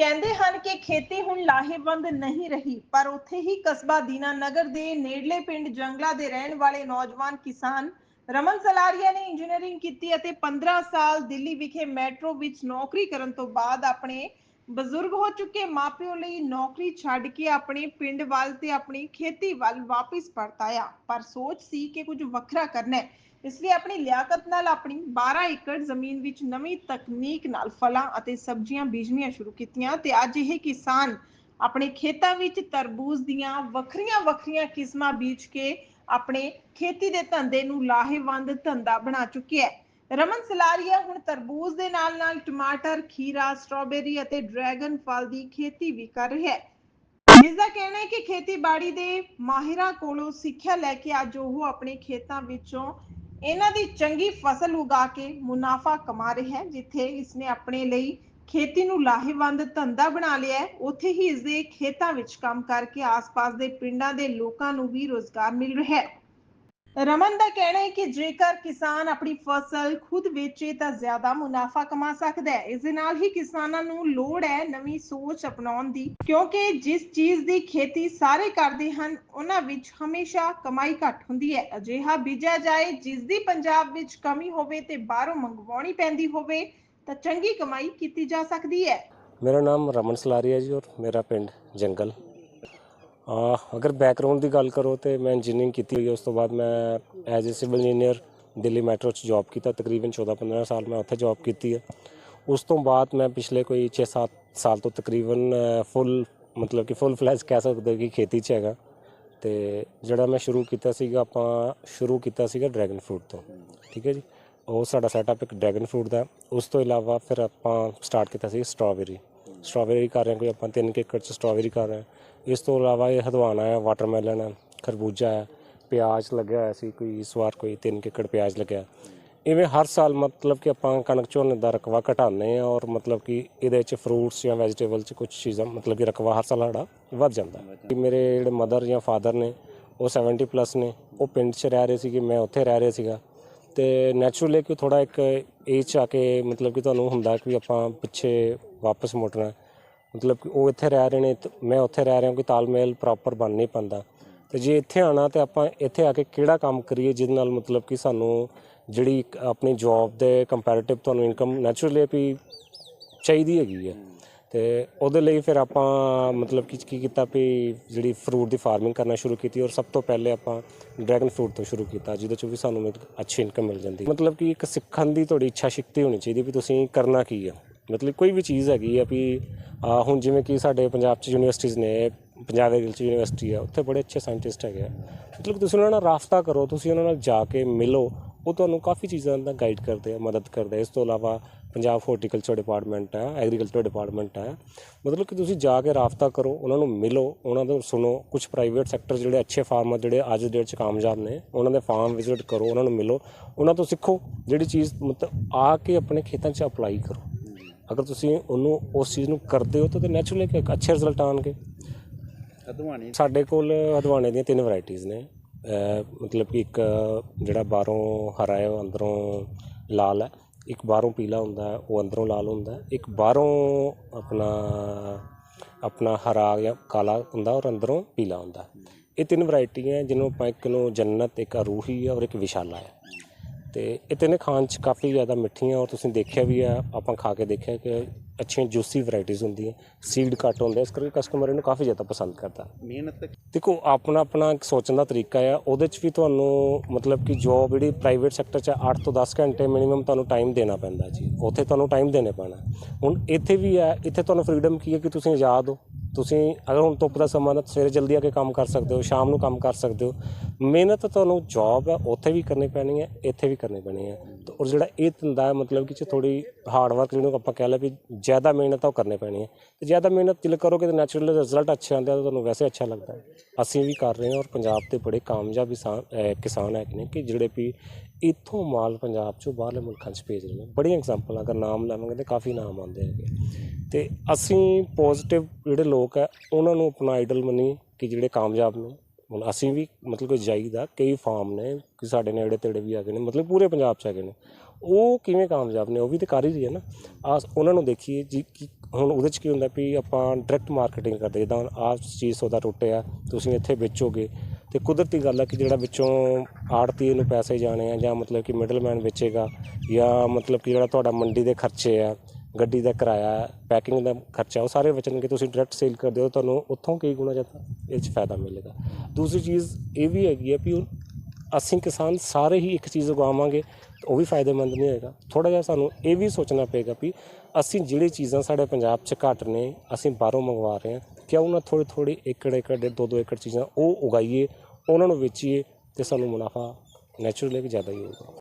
ਕਹਿੰਦੇ ਹਨ ਕਿ ਖੇਤੀ ਹੁਣ ਲਾਹੇਵੰਦ ਨਹੀਂ ਰਹੀ, ਪਰ ਉੱਥੇ ਹੀ ਕਸਬਾ ਦੀਨਾਨਗਰ ਦੇ ਨੇੜਲੇ ਪਿੰਡ ਜੰਗਲਾ ਦੇ ਰਹਿਣ ਵਾਲੇ ਨੌਜਵਾਨ ਕਿਸਾਨ ਰਮਨ ਸਲਾਰੀਆ ਨੇ ਇੰਜੀਨੀਅਰਿੰਗ ਕੀਤੀ ਅਤੇ 15 ਸਾਲ ਦਿੱਲੀ ਵਿਖੇ ਮੈਟਰੋ ਵਿੱਚ ਨੌਕਰੀ ਕਰਨ ਤੋਂ ਬਾਅਦ ਆਪਣੇ ਬਜ਼ੁਰਗ ਹੋ ਚੁੱਕੇ। ਮਾਪਿਓ ਲਈ ਨੌਕਰੀ ਛੱਡ ਕੇ ਆਪਣੇ ਪਿੰਡ ਵੱਲ ਤੇ ਆਪਣੀ ਖੇਤੀ ਵੱਲ ਵਾਪਸ ਪਰਤ ਆਇਆ। ਪਰ ਸੋਚ ਸੀ ਕਿ ਕੁਝ ਵੱਖਰਾ ਕਰਨਾ ਹੈ। ਇਸ ਲਈ ਆਪਣੀ ਲਿਆਕਤ ਨਾਲ ਆਪਣੀ 12 ਏਕੜ ਜ਼ਮੀਨ ਵਿੱਚ ਨਵੀਂ ਤਕਨੀਕ ਨਾਲ ਫਲਾਂ ਅਤੇ ਸਬਜ਼ੀਆਂ ਬੀਜਣੀਆਂ ਸ਼ੁਰੂ ਕੀਤੀਆਂ ਤੇ ਅੱਜ ਇਹ ਕਿਸਾਨ ਆਪਣੇ ਖੇਤਾਂ ਵਿੱਚ ਤਰਬੂਜ਼ ਦੀਆਂ ਵੱਖਰੀਆਂ-ਵੱਖਰੀਆਂ ਕਿਸਮਾਂ ਬੀਜ ਕੇ ਆਪਣੇ ਖੇਤੀ ਦੇ ਧੰਦੇ ਨੂੰ ਲਾਹੇਵੰਦ ਧੰਦਾ ਬਣਾ ਚੁੱਕਿਆ ਹੈ। ਰਮਨ ਸਲਾਰੀਆ ਹੁਣ ਤਰਬੂਜ਼ ਦੇ ਨਾਲ-ਨਾਲ ਟਮਾਟਰ, ਖੀਰਾ, ਸਟ੍ਰਾਬੇਰੀ ਅਤੇ ਡਰੈਗਨ ਫਲ ਦੀ ਖੇਤੀ ਵੀ ਕਰ ਰਿਹਾ ਹੈ। ਇਸ ਦਾ ਕਹਿਣਾ ਹੈ ਕਿ ਖੇਤੀਬਾੜੀ ਦੇ ਮਾਹਿਰਾਂ ਕੋਲੋਂ ਸਿੱਖਿਆ ਲੈ ਕੇ ਅੱਜ ਉਹ ਆਪਣੇ ਖੇਤਾਂ ਵਿੱਚੋਂ ਇਹਨਾਂ ਦੀ ਚੰਗੀ ਫਸਲ ਉਗਾ ਕੇ ਮੁਨਾਫਾ ਕਮਾ ਰਿਹਾ ਹੈ, ਜਿੱਥੇ ਇਸਨੇ ਆਪਣੇ ਲਈ ਖੇਤੀ ਨੂੰ ਲਾਹੇਵੰਦ ਧੰਦਾ ਬਣਾ ਲਿਆ ਹੈ, ਉੱਥੇ ਹੀ ਇਸ ਦੇ ਖੇਤਾਂ ਵਿੱਚ ਕੰਮ ਕਰਕੇ ਆਸ-ਪਾਸ ਦੇ ਪਿੰਡਾਂ ਦੇ ਲੋਕਾਂ ਨੂੰ ਵੀ ਰੋਜ਼ਗਾਰ ਮਿਲ ਰਿਹਾ ਹੈ। ਰਮਨ ਦਾ ਕਹਿਣਾ ਹੈ ਕਿ ਜੇਕਰ ਕਿਸਾਨ ਆਪਣੀ ਫਸਲ ਖੁਦ ਵੇਚੇ ਤਾਂ ਜ਼ਿਆਦਾ ਮੁਨਾਫਾ ਕਮਾ ਸਕਦਾ ਹੈ। ਇਸ ਦੇ ਨਾਲ ਹੀ ਕਿਸਾਨਾਂ ਨੂੰ ਲੋੜ ਹੈ ਨਵੀਂ ਸੋਚ ਅਪਣਾਉਣ ਦੀ, ਕਿਉਂਕਿ ਜਿਸ ਚੀਜ਼ ਦੀ ਖੇਤੀ ਸਾਰੇ ਕਰਦੇ ਹਨ, ਉਹਨਾਂ ਵਿੱਚ ਹਮੇਸ਼ਾ ਕਮਾਈ ਘੱਟ ਹੁੰਦੀ ਹੈ। ਅਜਿਹਾ ਬੀਜਿਆ ਜਾਏ, ਜਿਸ ਦੀ ਪੰਜਾਬ ਵਿੱਚ ਕਮੀ ਹੋਵੇ ਤੇ ਬਾਹਰੋਂ ਮੰਗਵਾਉਣੀ ਪੈਂਦੀ ਹੋਵੇ, ਤਾਂ ਚੰਗੀ ਕਮਾਈ ਕੀਤੀ ਜਾ ਸਕਦੀ ਹੈ। ਮੇਰਾ ਨਾਮ ਰਮਨ ਸਲਾਰੀਆ ਜੀ ਔਰ ਮੇਰਾ ਪਿੰਡ ਜੰਗਲ। ਅਗਰ ਬੈਕਗ੍ਰਾਉਂਡ ਦੀ ਗੱਲ ਕਰੋ ਤੇ ਮੈਂ ਇੰਜੀਨੀਅਰਿੰਗ ਕੀਤੀ ਹੋਈ ਹੈ, ਉਸ ਤੋਂ ਬਾਅਦ ਮੈਂ as a civil engineer Delhi metro 'ਚ ਜੌਬ ਕੀਤਾ, ਤਕਰੀਬਨ 14-15 ਸਾਲ ਮੈਂ ਉੱਥੇ ਜੌਬ ਕੀਤੀ ਹੈ। ਉਸ ਤੋਂ ਬਾਅਦ ਮੈਂ ਪਿਛਲੇ ਕੋਈ 6-7 ਸਾਲ ਤੋਂ ਤਕਰੀਬਨ ਫੁੱਲ ਮਤਲਬ ਕਿ ਫੁੱਲ ਫਲੈਸ ਕਹਿ ਸਕਦੇ ਕਿ ਖੇਤੀ 'ਚ ਹੈਗਾ। ਤੇ ਜਿਹੜਾ ਮੈਂ ਸ਼ੁਰੂ ਕੀਤਾ ਸੀਗਾ, ਆਪਾਂ ਸ਼ੁਰੂ ਕੀਤਾ ਸੀਗਾ ਡਰੈਗਨ ਫਰੂਟ ਤੋਂ। ਠੀਕ ਹੈ ਜੀ? ਉਹ ਸਾਡਾ ਸੈਟਅਪ ਇੱਕ ਡਰੈਗਨ ਫਰੂਟ ਦਾ ਉਸ ਤੋਂ ਇਲਾਵਾ ਫਿਰ ਆਪਾਂ ਸਟਾਰਟ ਕੀਤਾ ਸੀ ਸਟ੍ਰਾਬੇਰੀ ਸਟ੍ਰਾਬੇਰੀ ਕਰ ਰਹੇ ਹਾਂ, ਕੋਈ ਆਪਾਂ 3 ਏਕੜ ਚ ਸਟ੍ਰਾਬੇਰੀ ਕਰ ਰਹੇ ਹਾਂ। ਇਸ ਤੋਂ ਇਲਾਵਾ ਇਹ ਹਦਵਾਣਾ ਹੈ ਵਾਟਰਮੈਲਨ ਹੈ, ਖਰਬੂਜਾ ਹੈ, ਪਿਆਜ਼ ਲੱਗਿਆ ਹੋਇਆ ਸੀ, ਕੋਈ ਇਸ ਵਾਰ ਕੋਈ 3 ਏਕੜ ਪਿਆਜ਼ ਲੱਗਿਆ। ਇਵੇਂ ਹਰ ਸਾਲ ਮਤਲਬ ਕਿ ਆਪਾਂ ਕਣਕ ਝੋਨੇ ਦਾ ਰਕਬਾ ਘਟਾਉਂਦੇ ਆ ਔਰ ਮਤਲਬ ਕਿ ਇਹਦੇ ਚ ਫਰੂਟਸ ਜਾਂ ਵੈਜੀਟੇਬਲ ਚ ਕੁਝ ਚੀਜ਼ਾਂ, ਮਤਲਬ ਕਿ ਰਕਬਾ ਹਰ ਸਾਲ ਸਾਡਾ ਵੱਧ ਜਾਂਦਾ ਹੈ। ਮੇਰੇ ਜਿਹੜੇ ਮਦਰ ਜਾਂ ਫਾਦਰ ਨੇ, ਉਹ 70 ਪਲੱਸ ਨੇ, ਉਹ ਪਿੰਡ 'ਚ ਰਹਿ ਰਹੇ ਸੀਗੇ, ਮੈਂ ਉੱਥੇ ਰਹਿ ਰਿਹਾ ਸੀਗਾ। ਤੇ ਨੈਚੁਰਲੀ ਕਿ ਥੋੜਾ ਇੱਕ ਏਜ 'ਚ ਆ ਕੇ ਮਤਲਬ ਕਿ ਤੁਹਾਨੂੰ ਹੁੰਦਾ ਕਿ ਵੀ ਆਪਾਂ ਪਿੱਛੇ ਵਾਪਸ ਮੁੜਨਾ ਮਤਲਬ ਕਿ ਉਹ ਇੱਥੇ ਰਹਿ ਰਹੇ ਨੇ ਤੇ ਮੈਂ ਉੱਥੇ ਰਹਿ ਰਿਹਾ ਕਿ ਤਾਲਮੇਲ ਪ੍ਰੋਪਰ ਬਣ ਨਹੀਂ ਪਾਉਂਦਾ ਤੇ ਜੇ ਇੱਥੇ ਆਣਾ ਤੇ ਆਪਾਂ ਇੱਥੇ ਆ ਕੇ ਕਿਹੜਾ ਕੰਮ ਕਰੀਏ ਜਿਹਦੇ ਨਾਲ ਮਤਲਬ ਕਿ ਸਾਨੂੰ ਜਿਹੜੀ ਇੱਕ ਆਪਣੀ ਜੌਬ ਦੇ ਕੰਪੈਰੀਟਿਵ ਤੁਹਾਨੂੰ ਇਨਕਮ ਨੈਚੁਰਲੀ ਵੀ ਚਾਹੀਦੀ ਹੈਗੀ ਹੈ। ਤੇ ਉਹਦੇ ਲਈ ਫਿਰ ਆਪਾਂ ਮਤਲਬ ਕਿ ਕੀ ਕੀਤਾ ਵੀ ਜਿਹੜੀ ਫਰੂਟ ਦੀ ਫਾਰਮਿੰਗ ਕਰਨਾ ਸ਼ੁਰੂ ਕੀਤੀ ਔਰ ਸਭ ਤੋਂ ਪਹਿਲੇ ਆਪਾਂ ਡਰੈਗਨ ਫਰੂਟ ਤੋਂ ਸ਼ੁਰੂ ਕੀਤਾ, ਜਿਹਦੇ ਚੋਂ ਵੀ ਸਾਨੂੰ ਇੱਕ ਅੱਛੀ ਇਨਕਮ ਮਿਲ ਜਾਂਦੀ। ਮਤਲਬ ਕਿ ਇੱਕ ਸਿੱਖਣ ਦੀ ਤੁਹਾਡੀ ਇੱਛਾ ਸ਼ਕਤੀ ਹੋਣੀ ਚਾਹੀਦੀ ਵੀ ਤੁਸੀਂ ਕਰਨਾ ਕੀ ਆ। ਮਤਲਬ ਕੋਈ ਵੀ ਚੀਜ਼ ਹੈਗੀ ਆ ਵੀ ਹੁਣ ਜਿਵੇਂ ਕਿ ਸਾਡੇ ਪੰਜਾਬ 'ਚ ਯੂਨੀਵਰਸਿਟੀਜ਼ ਨੇ, ਪੰਜਾਬ ਐਗਰੀਕਲਚਰ ਯੂਨੀਵਰਸਿਟੀ ਆ, ਉੱਥੇ ਬੜੇ ਅੱਛੇ ਸਾਇੰਟਿਸਟ ਹੈਗੇ ਆ। ਮਤਲਬ ਕਿ ਤੁਸੀਂ ਉਹਨਾਂ ਨਾਲ ਰਾਫਤਾ ਕਰੋ, ਤੁਸੀਂ ਉਹਨਾਂ ਨਾਲ ਜਾ ਕੇ ਮਿਲੋ ਉਹ ਤੁਹਾਨੂੰ ਕਾਫੀ ਚੀਜ਼ਾਂ ਦਾ ਗਾਈਡ ਕਰਦੇ ਆ ਮਦਦ ਕਰਦੇ ਆ। ਇਸ ਤੋਂ ਇਲਾਵਾ ਪੰਜਾਬ ਹਾਰਟੀਕਲਚਰ ਡਿਪਾਰਟਮੈਂਟ ਹੈ ਐਗਰੀਕਲਚਰ ਡਿਪਾਰਟਮੈਂਟ ਹੈ। ਮਤਲਬ ਕਿ ਤੁਸੀਂ ਜਾ ਕੇ ਰਾਫਤਾ ਕਰੋ ਉਹਨਾਂ ਨੂੰ ਮਿਲੋ ਉਹਨਾਂ ਤੋਂ ਸੁਣੋ। ਕੁਝ ਪ੍ਰਾਈਵੇਟ ਸੈਕਟਰ ਜਿਹੜੇ ਅੱਛੇ ਫਾਰਮਰ ਜਿਹੜੇ ਅੱਜ ਦੇ ਡੇਟ 'ਚ ਕਾਮਯਾਬ ਨੇ ਉਹਨਾਂ ਦੇ ਫਾਰਮ ਵਿਜ਼ਿਟ ਕਰੋ ਉਹਨਾਂ ਨੂੰ ਮਿਲੋ। ਉਹਨਾਂ ਤੋਂ ਸਿੱਖੋ ਜਿਹੜੀ ਚੀਜ਼ ਮਤਲਬ ਆ ਕੇ ਆਪਣੇ ਖੇਤਾਂ 'ਚ ਅਪਲਾਈ ਕਰੋ। ਅਗਰ ਤੁਸੀਂ ਉਹਨੂੰ ਉਸ ਚੀਜ਼ ਨੂੰ ਕਰਦੇ ਹੋ ਤਾਂ ਨੈਚੁਰਲੀ ਇੱਕ ਅੱਛੇ ਰਿਜ਼ਲਟ ਆਣਗੇ ਹਦਵਾਣੀ। ਸਾਡੇ ਕੋਲ ਹਦਵਾਣੇ ਦੀਆਂ ਤਿੰਨ ਵੈਰਾਈਟੀਆਂ ਨੇ। ਮਤਲਬ ਕਿ ਇੱਕ ਜਿਹੜਾ ਬਾਹਰੋਂ ਹਰਾ ਹੈ ਉਹ ਅੰਦਰੋਂ ਲਾਲ ਹੈ। ਇੱਕ ਬਾਹਰੋਂ ਪੀਲਾ ਹੁੰਦਾ ਉਹ ਅੰਦਰੋਂ ਲਾਲ ਹੁੰਦਾ ਇੱਕ ਬਾਹਰੋਂ ਆਪਣਾ ਆਪਣਾ ਹਰਾ ਜਾਂ ਕਾਲਾ ਹੁੰਦਾ ਔਰ ਅੰਦਰੋਂ ਪੀਲਾ ਹੁੰਦਾ ਇਹ ਤਿੰਨ ਵੈਰਾਈਟੀਆਂ ਜਿਹਨੂੰ ਆਪਾਂ ਇੱਕ ਨੂੰ ਜੰਨਤ, ਇੱਕ ਅਰੂਹੀ ਹੈ ਔਰ ਇੱਕ ਵਿਸ਼ਾਲਾ ਹੈ। ਤੇ ਇਹ ਤਿੰਨੇ ਖਾਣ ਚ ਕਾਫੀ ਜ਼ਿਆਦਾ ਮਿੱਠੀਆਂ ਔਰ ਤੁਸੀਂ ਦੇਖਿਆ ਵੀ ਆ, ਆਪਾਂ ਖਾ ਕੇ ਦੇਖਿਆ ਕਿ ਅੱਛੀਆਂ ਜੂਸੀ ਵੈਰਾਈਟੀਆਂ ਹੁੰਦੀਆਂ ਸੀਡ ਘੱਟ ਹੁੰਦੇ ਇਸ ਕਰਕੇ ਕਸਟਮਰ ਇਹਨੂੰ ਕਾਫੀ ਜ਼ਿਆਦਾ ਪਸੰਦ ਕਰਦਾ। ਮਿਹਨਤ ਦੇਖੋ ਆਪਣਾ ਆਪਣਾ ਇੱਕ ਸੋਚਣ ਦਾ ਤਰੀਕਾ ਆ ਉਹਦੇ ਚ ਵੀ ਤੁਹਾਨੂੰ ਮਤਲਬ ਕਿ ਜੋਬ ਜਿਹੜੀ ਪ੍ਰਾਈਵੇਟ ਸੈਕਟਰ ਚ 8 ਤੋਂ 10 ਘੰਟੇ ਮਿਨੀਮਮ ਤੁਹਾਨੂੰ ਟਾਈਮ ਦੇਣਾ ਪੈਂਦਾ ਜੀ। ਉੱਥੇ ਤੁਹਾਨੂੰ ਟਾਈਮ ਦੇਣੇ ਪੈਣਾ। ਹੁਣ ਇੱਥੇ ਵੀ ਹੈ ਇੱਥੇ ਤੁਹਾਨੂੰ ਫਰੀडम ਕੀ ਹੈ ਕਿ ਤੁਸੀਂ ਆਜ਼ਾਦ ਹੋ। ਤੁਸੀਂ ਅਗਰ ਹੁਣ ਧੁੱਪ ਦਾ ਸਮਾਂ ਤਾਂ ਸਵੇਰੇ ਜਲਦੀ ਆ ਕੇ ਕੰਮ ਕਰ ਸਕਦੇ ਹੋ ਸ਼ਾਮ ਨੂੰ ਕੰਮ ਕਰ ਸਕਦੇ ਹੋ। ਮਿਹਨਤ ਤੁਹਾਨੂੰ ਜੌਬ ਹੈ ਉੱਥੇ ਵੀ ਕਰਨੀ ਪੈਣੀ ਹੈ ਇੱਥੇ ਵੀ ਕਰਨੀ ਪੈਣੀ ਹੈ ਤੇ ਔਰ ਜਿਹੜਾ ਇਹ ਧੰਦਾ ਹੈ, ਮਤਲਬ ਕਿ ਚ ਥੋੜੀ ਹਾਰਡ ਵਰਕ ਜਿਹਨੂੰ ਆਪਾਂ ਕਹਿ ਲੇ ਵੀ ਜ਼ਿਆਦਾ ਮਿਹਨਤ ਆ, ਉਹ ਕਰਨੀ ਪੈਣੀ ਹੈ ਤੇ ਜ਼ਿਆਦਾ ਮਿਹਨਤ ਜਿਲ ਕਰੋਗੇ ਤਾਂ ਨੈਚੁਰਲ ਰਿਜ਼ਲਟ ਅੱਛੇ ਆਉਂਦੇ ਆ ਤਾਂ ਤੁਹਾਨੂੰ ਵੈਸੇ ਅੱਛਾ ਲੱਗਦਾ ਹੈ। ਅਸੀਂ ਵੀ ਕਰ ਰਹੇ ਹਾਂ ਔਰ ਪੰਜਾਬ ਦੇ ਬੜੇ ਕਾਮਯਾਬ ਕਿਸਾਨ ਕਿਸਾਨ ਹੈਗੇ ਨੇ ਕਿ ਜਿਹੜੇ ਵੀ ਇੱਥੋਂ ਮਾਲ ਪੰਜਾਬ ਚੋਂ ਬਾਹਰਲੇ ਮੁਲਕਾਂ 'ਚ ਭੇਜ ਰਹੇ ਨੇ। ਬੜੀਆਂ ਐਗਜ਼ਾਮਪਲ ਅਗਰ ਨਾਮ ਲਵਾਂਗੇ ਤਾਂ ਕਾਫੀ ਨਾਮ ਆਉਂਦੇ ਹੈਗੇ ਤੇ ਅਸੀਂ ਪੋਜ਼ਿਟਿਵ ਜਿਹੜੇ ਲੋਕ ਹੈ ਉਹਨਾਂ ਨੂੰ ਆਪਣਾ ਆਈਡਲ ਮੰਨੀ ਕਿ ਜਿਹੜੇ ਕਾਮਯਾਬ ਨੇ। ਹੁਣ ਅਸੀਂ ਵੀ ਮਤਲਬ ਕਿ ਜਾਈਦਾ ਕਈ ਫਾਰਮ ਨੇ ਕਿ ਸਾਡੇ ਨੇੜੇ ਤੇੜੇ ਵੀ ਹੈਗੇ ਨੇ, ਮਤਲਬ ਪੂਰੇ ਪੰਜਾਬ 'ਚ ਹੈਗੇ ਨੇ। ਉਹ ਕਿਵੇਂ ਕਾਮਯਾਬ ਨੇ, ਉਹ ਵੀ ਤੇ ਕਰ ਹੀ ਰਹੀ ਹੈ ਨਾ। ਆ ਉਹਨਾਂ ਨੂੰ ਦੇਖੀਏ ਜੀ ਕਿ ਹੁਣ ਉਹਦੇ ਚ ਕੀ ਹੁੰਦਾ ਵੀ ਆਪਾਂ ਡਾਇਰੈਕਟ ਮਾਰਕੀਟਿੰਗ ਕਰਦੇ ਜਿੱਦਾਂ ਆਹ ਚੀਜ਼ ਸੌਦਾ ਟੁੱਟਿਆ, ਤੁਸੀਂ ਇੱਥੇ ਵੇਚੋਗੇ। ਤੇ ਕੁਦਰਤੀ ਗੱਲ ਹੈ ਕਿ ਜਿਹੜਾ ਵਿੱਚੋਂ ਆੜਤੀ ਨੂੰ ਪੈਸੇ ਜਾਣੇ ਆ ਜਾਂ ਮਤਲਬ ਕਿ ਮਿਡਲਮੈਨ ਵੇਚੇਗਾ ਜਾਂ ਮਤਲਬ ਕਿ ਜਿਹੜਾ ਤੁਹਾਡਾ ਮੰਡੀ ਦੇ ਖਰਚੇ ਆ ਗੱਡੀ ਦਾ ਕਿਰਾਇਆ ਪੈਕਿੰਗ ਦਾ ਖਰਚਾ, ਉਹ ਸਾਰੇ ਬਚਣਗੇ। ਤੁਸੀਂ ਡਾਇਰੈਕਟ ਸੇਲ ਕਰਦੇ ਹੋ, ਤੁਹਾਨੂੰ ਉੱਥੋਂ ਕਈ ਗੁਣਾ ਜ਼ਿਆਦਾ ਇਹ 'ਚ ਫਾਇਦਾ ਮਿਲੇਗਾ। ਦੂਸਰੀ ਚੀਜ਼ ਇਹ ਵੀ ਹੈਗੀ ਹੈ ਵੀ ਅਸੀਂ ਕਿਸਾਨ ਸਾਰੇ ਹੀ ਇੱਕ ਚੀਜ਼ ਉਗਾਵਾਂਗੇ ਉਹ ਵੀ ਫਾਇਦੇਮੰਦ ਨਹੀਂ ਹੋਏਗਾ। ਥੋੜਾ ਜਿਹਾ ਸਾਨੂੰ ਇਹ ਵੀ ਸੋਚਣਾ ਪਏਗਾ ਵੀ ਅਸੀਂ ਜਿਹੜੀ ਚੀਜ਼ਾਂ ਸਾਡੇ ਪੰਜਾਬ 'ਚ ਘੱਟ ਨੇ, ਅਸੀਂ ਬਾਹਰੋਂ ਮੰਗਵਾ ਰਹੇ ਹਾਂ, ਕਿਉਂ ਨਾ ਥੋੜੀ ਥੋੜੀ ਏਕੜ ਏਕੜ ਦੇ ਦੋ ਦੋ ਏਕੜ ਚੀਜ਼ਾਂ ਉਹ ਉਗਾਈਏ, ਉਹਨਾਂ ਨੂੰ ਵੇਚੀਏ, ਤੇ ਸਾਨੂੰ ਮੁਨਾਫਾ ਨੈਚੁਰਲੀ ਵੀ ਜ਼ਿਆਦਾ ਹੀ ਹੋਊਗਾ।